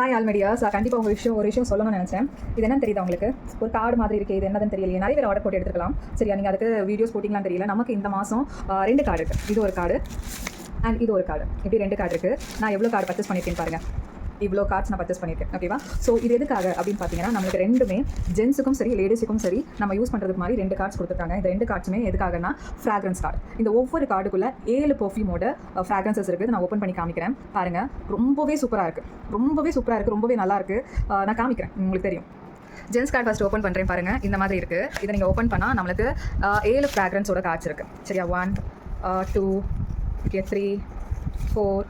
Hi ஆல்மெடியாஸ் கண்டிப்பாக உங்கள் விஷயம் ஒரு விஷயம் சொல்லணும்னு நினச்சேன். இது என்னன்னு தெரியுது உங்களுக்கு? ஒரு கார்டு மாதிரி இருக்குது இது என்னதுன்னு தெரியலையே. நிறைய பேர் ஆர்டர் போட்டு எடுத்துக்கலாம் சரியா? நீங்கள் அதுக்கு வீடியோஸ் போட்டிங்களாம் தெரியல. நமக்கு இந்த மாதம் ரெண்டு கார்டு இருக்குது இது ஒரு கார்டு அண்ட் இது ஒரு கார்டு இப்படி ரெண்டு கார்டு இருக்குது நான் எவ்வளோ கார்டு பர்ச்சேஸ் பண்ணியிருக்கேன் பாருங்கள் இவ்வளோ கார்ட்ஸ் நான் பர்ச்சேஸ் பண்ணியிருக்கேன். ஓகேவா ஸோ இது எதுக்காக அப்படின்னு பார்த்தீங்கன்னா நம்மளுக்கு ரெண்டுமே ஜென்ஸுக்கும் சரி லேடிஸுக்கும் சரி நம்ம யூஸ் பண்ணுறதுக்கு மாதிரி ரெண்டு கார்ட்ஸ் கொடுத்துருக்காங்க இந்த ரெண்டு கார்ட்ஸுமே எதுக்காகனா ஃப்ராக்ரன்ஸ் கார்டு இந்த ஒவ்வொரு கார்டுக்குள்ளே ஏழு பர்ஃப்யூமோட ஃப்ராக்ரன்சஸ் இருக்குது. நான் ஓப்பன் பண்ணி காமிக்கிறேன். பாருங்கள் ரொம்பவே சூப்பராக இருக்குது ரொம்பவே சூப்பராக இருக்குது ரொம்பவே நல்லா இருக்குது நான் காமிக்கிறேன். உங்களுக்கு தெரியும். ஜென்ஸ் கார்டு ஃபஸ்ட் ஓப்பன் பண்ணுறேன் பாருங்கள் இந்த மாதிரி இருக்குது இதை நீங்கள் ஓப்பன் பண்ணால் நம்மளுக்கு ஏழு ஃப்ராக்ரன்ஸோட கார்ட்ஸ் இருக்குது சரியா? One two okay three four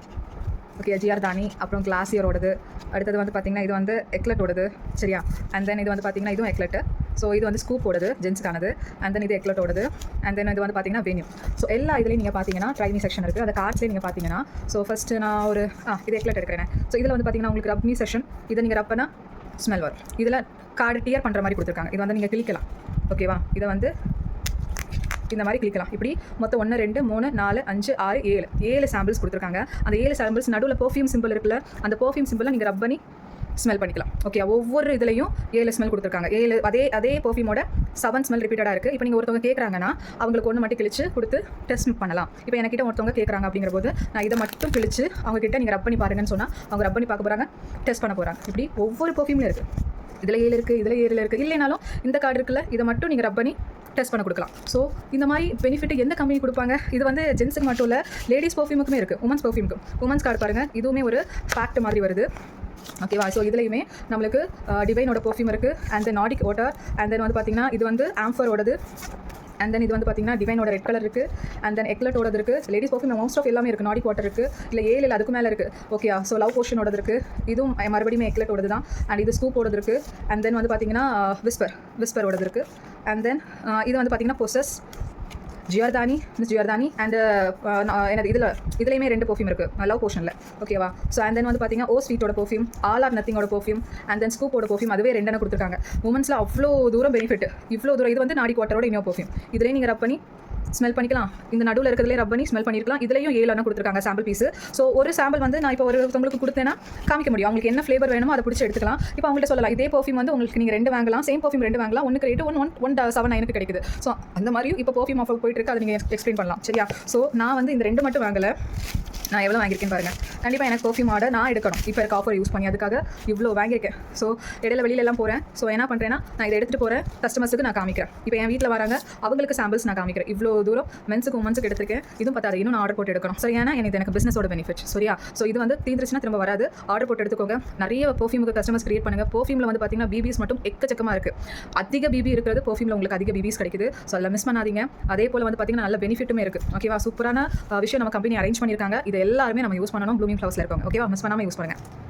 okay GR தானி அப்புறம் கிளாசியரோடது அடுத்தது வந்து பார்த்தீங்கன்னா இது வந்து எக்லட்டோடது சரியா? அண்ட் தென் இது வந்து பார்த்தீங்கன்னா இதுவும் எக்லெட்டு ஸோ இது வந்து ஸ்கூப்போடது ஜென்ஸுக்கானது அண்ட் தென் இது எக்லட்டோடது அண்ட் தென் இது வந்து பார்த்தீங்கன்னா வென்யூ ஸோ எல்லா இதுலேயும் நீங்கள் பார்த்தீங்கன்னா ட்ரைவிங் செக்ஷன் இருக்குது அந்த கார்ட்ஸ்லேயே நீங்கள் பார்த்தீங்கன்னா ஸோ ஃபஸ்ட்டு நான் ஒரு ஆ இது எக்லெட் எடுக்கிறேன். ஸோ இதில் வந்து பார்த்தீங்கன்னா உங்களுக்கு ரப்மி செஷன் இதை நீங்கள் ரப்பனா ஸ்மெல் வரும். இதில் கார்டு டியர் பண்ணுற மாதிரி கொடுத்துருக்காங்க. இது வந்து நீங்கள் கிளிக்கலாம். ஓகேவா இதை வந்து இந்த மாதிரி கிளிக்கலாம் இப்படி மொத்தம் ஒன்று ரெண்டு மூணு நாலு அஞ்சு ஆறு ஏழு. ஏழு சாம்பிள்ஸ் கொடுத்துருக்காங்க. அந்த ஏழு சாம்பிள்ஸ் நடுவில் பர்ஃப்யூம் சிம்பிள் இருக்குல்ல அந்த பர்ஃப்யூம் சிம்பிளை நீங்கள் ரப் பண்ணி ஸ்மெல் பண்ணிக்கலாம். ஓகே ஒவ்வொரு இதுலையும் ஏழு ஸ்மெல் கொடுத்துருக்காங்க. ஏழு அதே அதே பர்ஃப்யூமோட செவன் ஸ்மெல் ரிப்பீட்டடாக இருக்குது இப்போ நீங்கள் ஒருத்தவங்க கேட்குறாங்கன்னா அவங்களுக்கு ஒன்று மட்டும் கிழிச்சு கொடுத்து டெஸ்ட் பண்ணலாம். இப்போ என்கிட்ட ஒருத்தவங்க கேட்குறாங்க அப்படிங்கிற போது நான் இதை மட்டும் கிழிச்சு அவங்க கிட்ட நீங்கள் ரப் பண்ணி பாருங்கன்னு சொன்னால் அவங்க ரப் பண்ணி பார்க்க போகிறாங்க டெஸ்ட் பண்ண போகிறாங்க இப்படி ஒவ்வொரு பர்ஃப்யூம்லையும் இருக்குது இதில் ஏழு இருக்குது இதில் ஏழில் இருக்குது இல்லைனாலும் இந்த கார்டு இருக்குல்ல இதை மட்டும் நீங்கள் ரப் பண்ணி டெஸ்ட் பண்ண கொடுக்கலாம். ஸோ இந்த மாதிரி பெனிஃபிட் எந்த கம்பெனி கொடுப்பாங்க? இது வந்து ஜென்ஸுக்கு மட்டும் இல்லை லேடிஸ் பர்ஃப்யூமுக்குமே இருக்குது உமன்ஸ் பர்ஃப்யூமுக்கு உமன்ஸ் கார்டு பாருங்கள் இதுவுமே ஒரு ஃபேக்ட் மாதிரி வருது. ஓகேவா ஸோ இதுலையுமே நம்மளுக்கு டிவைனோட பர்ஃப்யூம் இருக்குது அண்ட் தென் நாடிக் வாட்டர் அண்ட் தென் வந்து பார்த்தீங்கன்னா இது வந்து ஆம்ஃபரோடது அண்ட் தென் இது வந்து பார்த்தீங்கன்னா டிவைனோட ரெட் கலர் இருக்குது அண்ட் தென் எக்லட்டோடது இருக்குது லேடிஸ் பர்ஃப்யூம் மோஸ்ட் ஆஃப் எல்லாமே இருக்குது நாடிக் வாட்டர் இருக்குது இல்லை ஏழு இல்லை அதுக்கு மேலே இருக்குது ஓகே ஸோ லவ் போர்ஷனோடது இருக்குது இதுவும் மறுபடியும் எக்லட்டோடது தான் அண்ட் இது ஸ்கூப்போடது இருக்குது அண்ட் தென் வந்து பார்த்தீங்கன்னா விஸ்பர் விஸ்பரோடது இருக்குது அண்ட் தென் uh, இது வந்து பார்த்தீங்கன்னா பொசஸ் ஜியர்தானி மிஸ் ஜியர்தானி அண்ட் uh, எனது இதில் இதுலேயுமே ரெண்டு பர்ஃப்யூம் இருக்குது லவ் போர்ஷனில் ஓகேவா ஸோ அண்ட் தென் வந்து பார்த்தீங்கன்னா ஓ ஸ்வீட்டோட பர்ஃப்யூம் ஆல் ஆர் நத்திங்கோட பர்ஃப்யூம் அண்ட் தென் ஸ்கூப்போட பர்ஃப்யூம் அதுவே ரெண்டெண்ணம் கொடுத்துருக்காங்க. உமன்ஸில் அவ்வளோ தூரம் பெனிஃபிட் இவ்வளோ தூரம் இது வந்து நாடி குவாட்டரோட இன்னும் பர்ஃப்யூம் இதுலேயே நீங்கள் ரப் பண்ணி ஸ்மெல் பண்ணிக்கலாம். இந்த நடுவில் இருக்கிறதுலே ரப் பண்ணி ஸ்மெல் பண்ணிருக்கலாம். இதுலையும் ஏழு அண்ணா கொடுத்துருக்காங்க சாம்பிள் பீஸ் ஸோ ஒரு சாம்பிள் வந்து நான் இப்போ ஒரு ஒருத்தவங்களுக்கு கொடுத்தேன்னா காமிக்க முடியும். அவங்களுக்கு என்ன ஃப்ளேவர் வேணுமோ அதை பிடிச்சி எடுத்துக்கலாம். இப்போ அவங்கள்ட்ட சொல்லலாம். இதே பர்ஃப்யூம் வந்து உங்களுக்கு நீங்கள் ரெண்டு வாங்கலாம். சேம் பர்ஃப்யூம் ரெண்டு வாங்கலாம். ஒன்று rate one one one seven நைனுக்கு கிடைக்குது. ஸோ அந்த மாதிரியும் இப்போ பர்ஃப்யூம் ஆஃபர் போயிட்டு இருக்கு. அதை நீங்கள் எக்ஸ்பிளைன் பண்ணலாம். சரியா? ஸோ நான் வந்து இந்த ரெண்டு மட்டும் வாங்கலை. நான் எவ்வளோ வாங்கியிருக்கேன் பாருங்கள் கண்டிப்பாக எனக்கு பர்ஃப்யூம் ஆர்டர் நான் எடுக்கணும். இப்போ இருக்க ஆஃபர் யூஸ் பண்ணி அதுக்காக இவ்வளோ வாங்கியிருக்கேன். ஸோ இடையில வெளியிலலாம் போகிறேன் ஸோ என்ன பண்ணுறேன்னா நான் இதை எடுத்துகிட்டு போகிறேன் கஸ்டமர்ஸுக்கு நான் காமிக்கிறேன். இப்போ என் வீட்டில் வராங்க அவங்களுக்கு சாம்பிள்ஸ் நான் காமிக்கிறேன். இவ்வளோ தூரம் மென்ஸுக்கு உமன்ஸுக்கு எடுத்திருக்கேன். இதுவும் பத்தாது. இன்னும் நான் ஆர்டர் போட்டு எடுக்கணும். சரி ஏன்னா எனக்கு எனக்கு பிஸ்னஸோட பெனிஃபிட் சரியா? ஸோ இது வந்து தீந்துருச்சுன்னா திரும்ப வராது. ஆர்டர் போட்டு எடுத்துக்கோங்க. நிறைய பர்ஃப்யூமுக்கு கஸ்டமர்ஸ் கிரியேட் பண்ணுங்கள் பர்ஃப்யூமில் வந்து பார்த்தீங்கன்னா பிபிஸ் மட்டும் எக்கச்சக்கமாக இருக்குது அதிக பிபி இருக்கிறது பர்ஃப்யூமில் உங்களுக்கு அதிக பிபிஸ் கிடைக்குது. ஸோ அதில் மிஸ் பண்ணாதீங்க. அதே போல் வந்து பார்த்தீங்கன்னா நல்ல பெனிஃபிட்டுமே இருக்குது ஓகேவா சூப்பரான விஷயம் நம்ம கம்பெனி அரேஞ்ச் பண்ணியிருக்காங்க. இது எல்லாருமே நம்ம யூஸ் பண்ணணும் ப்ளூமிங் ஃப்ளவர்ஸில் இருக்கோங்க ஓகேவா மிஸ் பண்ணாமல் யூஸ் பண்ணுங்கள்